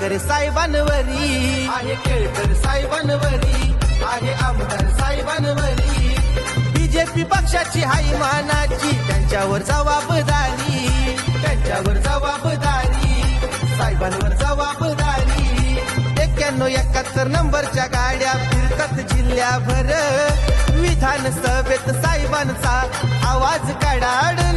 केळकर साहेबांवरी. आहे केळकर साहेबांवरी. आहे आमदार साहेबांवरी. बीजेपी पक्षाची हाय मानाची. त्यांच्यावर जबाबदारी. त्यांच्यावर जबाबदारी. साहेबांवर जबाबदारी. एक्क्याण्णव एकाहत्तर नंबरच्या गाड्या फिरतात जिल्ह्याभर. विधानसभेत साहेबांचा आवाज काढाड